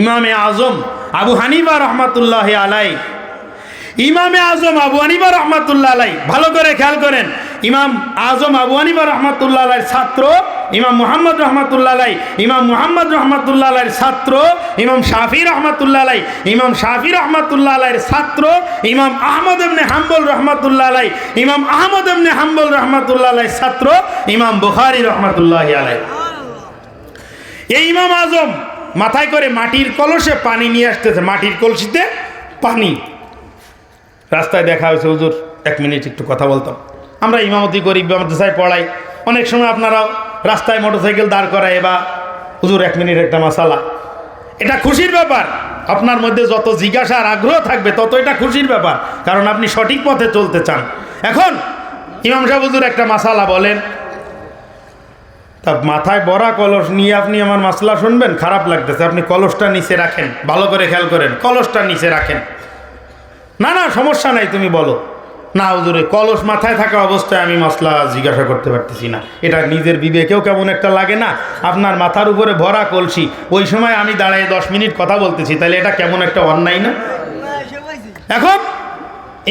ইমামে আজম আবু হানিফা রহমাতুল্লাহ আলাই ইমামে আজম আবু হানিফা রহমাতুল্লাহ আলাই ভালো করে খেয়াল করেন, ইমাম আজম আবু হানিফা রহমাতুল্লাহ আলাইর ছাত্র, ইমাম মুহাম্মদ রহমাতুল্লাহ আলাই ইমাম মুহাম্মদ রহমাতুল্লাহ আলাইর ছাত্র, ইমাম শাফি রহমাতুল্লাহ আলাই ইমাম শাফি রহমাতুল্লাহ আলাইর ছাত্র, ইমাম আহমদ এমনি হাম্বল রহমাতুল্লাহ আলাই ইমাম আহমদ এমনি হাম্বল রহমাতুল্লাহ আলাই ছাত্র, ইমাম বুখারি রহমাতুল্লাহ আলাই এই ইমাম আজম মাথায় করে মাটির কলসে পানি নিয়ে আসতেছে। মাটির কলসিতে পানি। রাস্তায় দেখা হয়েছে, হুজুর, এক মিনিট একটু কথা বলতাম। আমরা ইমামতি করি, মাদ্রাসায় পড়াই। অনেক সময় আপনারাও রাস্তায় মোটরসাইকেল দাঁড় করায় বা, হুজুর, এক মিনিট একটা মশালা এটা খুশির ব্যাপার। আপনার মধ্যে যত জিজ্ঞাসা আর আগ্রহ থাকবে, তত এটা খুশির ব্যাপার। কারণ আপনি সঠিক পথে চলতে চান। এখন ইমাম সাহেব হুজুর একটা মশালা বলেন তা মাথায় বড়া কলস নিয়ে আপনি আমার মাসলা শুনবেন? খারাপ লাগতেছে আপনি কলসটা নিচে রাখেন। ভালো করে খেয়াল করেন কলসটা নিচে রাখেন। না না সমস্যা নাই তুমি বলো। না হুজুরে কলস মাথায় থাকা অবস্থায় আমি মশলা জিজ্ঞাসা করতে পারতেছি না। এটা নিজের বিবেকেও কেমন একটা লাগে না? আপনার মাথার উপরে ভরা কলসি ওই সময় আমি দাঁড়ায় দশ মিনিট কথা বলতেছি তাহলে এটা কেমন একটা অন্যায় না? এখন?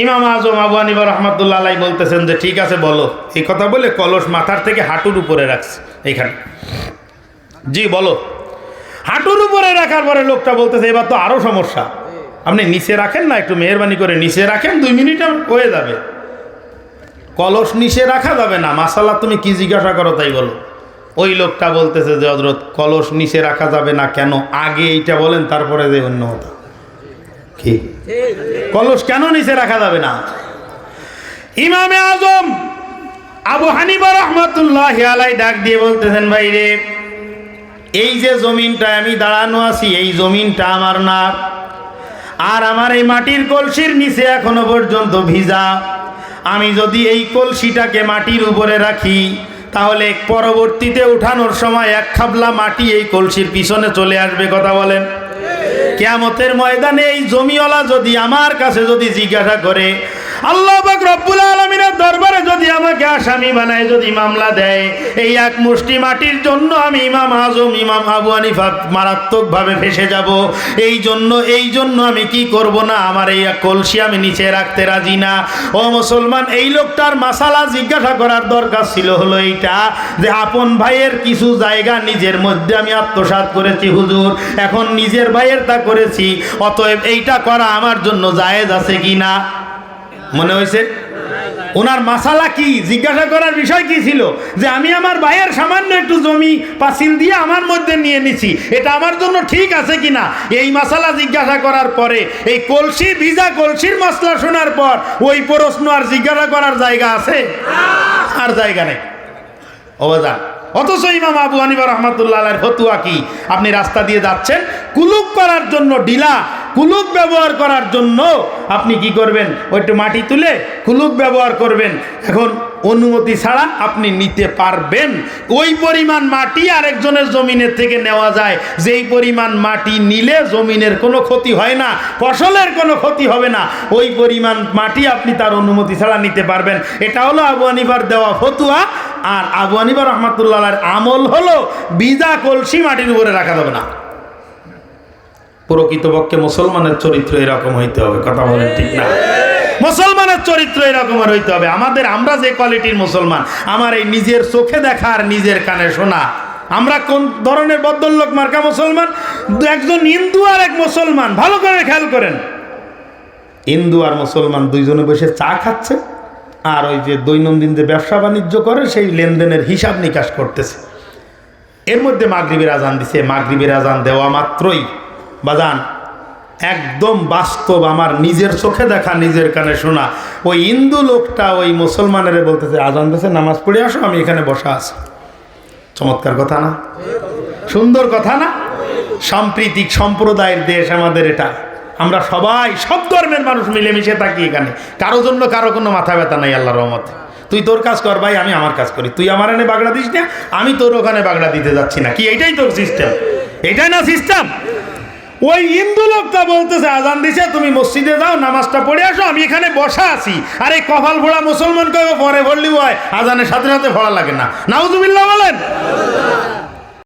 ইমাম আজম আবু আনিবা রহমতুল্লাহ আলাই বলতেছেন যে, ঠিক আছে, বলো। এই কথা বলে কলস মাথার থেকে হাঁটুর উপরে রাখছে, এইখানে। জি, বলো। হাঁটুর উপরে রাখার পরে লোকটা বলতেছে, এবার তো আরও সমস্যা। আপনি নিচে রাখেন না, একটু মেহরবানি করে নিচে রাখেন, দুই মিনিট হয়ে যাবে। কলস নিচে রাখা যাবে না মাসালা তুমি কি জিজ্ঞাসা করো তাই বলো। ওই লোকটা বলতেছে যে হজরত কলস নিচে রাখা যাবে না কেন? আগে এইটা বলেন, তারপরে যে অন্য হতো কি কলস কেন নিচে রাখা যাবে না? ইমামে আজম আবু হানিবা রহমতুল্লাহ আলাই ডাক দিয়ে বলতেছেন, ভাই রে, এই যে জমিনটা আমি দাঁড়ানো আছি, এই জমিনটা আমার না। আর আমার এই মাটির কলসির নিচে এখনও পর্যন্ত ভিজা। আমি যদি এই কলসিটাকে মাটির উপরে রাখি, তাহলে পরবর্তীতে উঠানোর সময় এক খাবলা মাটি এই কলসির পিছনে চলে আসবে। কথা বলেন। কেয়ামতের ময়দানে এই জমিওয়ালা যদি আমার কাছে যদি জিজ্ঞাসা করে আল্লাহ পাক রব্বুল আলমিনের দরবারে যদি আমাকে আসামি বানায়, যদি মামলা দেয়, এই এক মুষ্টি মাটির জন্য আমি ইমাম আজম, ইমাম আবু আনিফা মারাত্মকভাবে ফেসে যাব। এই জন্য এই জন্য আমি কি করব না? আমার এই কলসি আমি নিচে রাখতে রাজি না। ও মুসলমান, এই লোকটার মাসালা জিজ্ঞাসা করার দরকার ছিল হলো এইটা যে, আপন ভাইয়ের কিছু জায়গা নিজের মধ্যে আমি আত্মসাৎ করেছি, হুজুর। এখন নিজের ভাইয়ের তা করেছি, অতএব এইটা করা আমার জন্য জায়েজ আছে কি না? মনে হয়েছে? ওনার মাসালা কি? জিজ্ঞাসা করার বিষয় কি ছিল? যে আমি আমার ভাইয়ের সামান্য একটু জমি পাসিল দিয়ে আমার মধ্যে নিয়ে নিছি। এটা আমার জন্য ঠিক আছে কি না এই মাসালা জিজ্ঞাসা করার পরে, এই কলসি, ভিজা কলসির মশলা শোনার পর ওই প্রশ্ন আর জিজ্ঞাসা করার জায়গা আছে? আর জায়গা নেই। অবদান অথচ ইমাম আবু হানিফা রহমতুল্লাহ ফতুয়া কি? আপনি রাস্তা দিয়ে যাচ্ছেন কুলুক করার জন্য ডিলা কুলুক ব্যবহার করার জন্য আপনি কি করবেন? ওইটু মাটি তুলে কুলুক ব্যবহার করবেন। এখন অনুমতি ছাড়া আপনি নিতে পারবেন। ওই পরিমাণ মাটি আরেকজনের জমিনের থেকে নেওয়া যায়। যেই পরিমাণ মাটি নিলে জমিনের কোনো ক্ষতি হয় না, ফসলের কোনো ক্ষতি হবে না। ওই পরিমাণ মাটি আপনি তার অনুমতি ছাড়া নিতে পারবেন। এটা হলো আবু হানিফার দেওয়া ফতুয়া। আর আবু হানিফা রহমাতুল্লাহ আমল হলো বিজা কলসি মাটির উপরে রাখা যাবে না। প্রকৃতপক্ষে মুসলমানের চরিত্র এরকম হইতে হবে, কথা বলেন ঠিক না? মুসলমানের চরিত্র এরকমের হইতে হবে। আমাদের, আমরা যে কোয়ালিটির মুসলমান, আমার এই নিজের চোখে দেখা আর নিজের কানে শোনা। আমরা কোন ধরনের বদলোক মার্কা মুসলমান? একজন হিন্দু আর এক মুসলমান। ভালো করে খেয়াল করেন। হিন্দু আর মুসলমান দুইজনে বসে চা খাচ্ছে, আর ওই যে দৈনন্দিন যে ব্যবসা বাণিজ্য করে, সেই লেনদেনের হিসাব নিকাশ করতেছে। এর মধ্যে মাগরিবের আজান দিছে। মাগরিবের আজান দেওয়া মাত্রই বাজান, একদম বাস্তব আমার নিজের চোখে দেখা, নিজের কানে শোনা। ওই হিন্দু লোকটা ওই মুসলমানের বলতেছে, আজান দিছে, নামাজ পড়ে আসো, আমি এখানে বসা আছি। চমৎকার কথা না? সুন্দর কথা না? সাম্প্রতিক সম্প্রদায়ের দেশ আমাদের এটা। আমরা সবাই, সব ধর্মের মানুষ মিলেমিশে থাকি এখানে। কারও জন্য কারও কোনো মাথা ব্যথা নাই আল্লাহ রহমতে। তুই তোর কাজ কর ভাই, আমি আমার কাজ করি। তুই আমার এনে বাগড়া দিস না, আমি তোর ওখানে বাগড়া দিতে যাচ্ছি না। কি, এইটাই তোর সিস্টেম এটাই না সিস্টেম ওই হিন্দু লোকটা বলতেছে, আজান দিছে, তুমি মসজিদে যাও, নামাজটা পড়ে আসো, আমি এখানে বসা আছি। আর এই কপাল ভোড়া মুসলমান কেউ পরে ভরলি হয়, আজানের সাথে সাথে ভরা লাগে না। নাউজুবিল্লাহ বলেন।